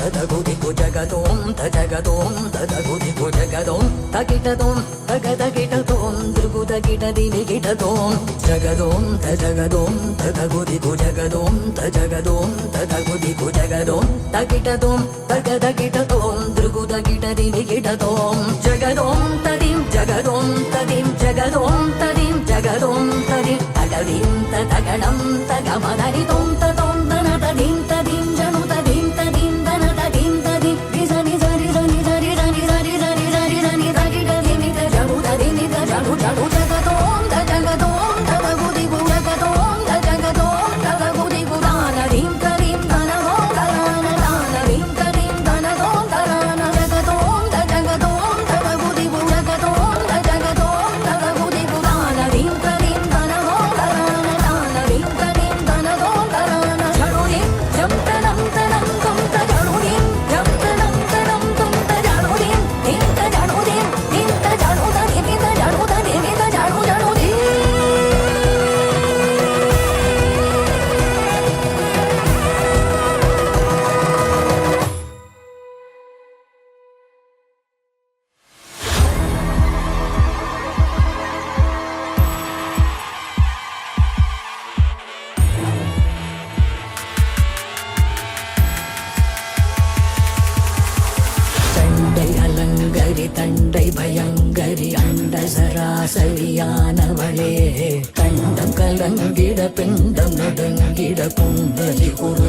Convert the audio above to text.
తదగుదిగు జగదోం తజగదోం తదగుదిగు జగదోం తగిటదోం తగదగిటదోం దృగుదగిట దినిగిటదోం జగదోం తజగదోం తదగుదిగు జగదోం తజగదోం తదగుదిగు జగదోం తగిటదోం తగదగిటదోం దృగుదగిట దినిగిటదోం జగదోం తదిం జగదోం తదిం జగదోం తదిం జగదోం తదిం తగదిం తగడం తగమదని తోం తోం தண்டை அலங்கரி தண்டை பயங்கரி அண்ட சராசரியானவளே கண்டம் கலங்கிட பிண்டம் நடுங்கிட குண்டலி குரு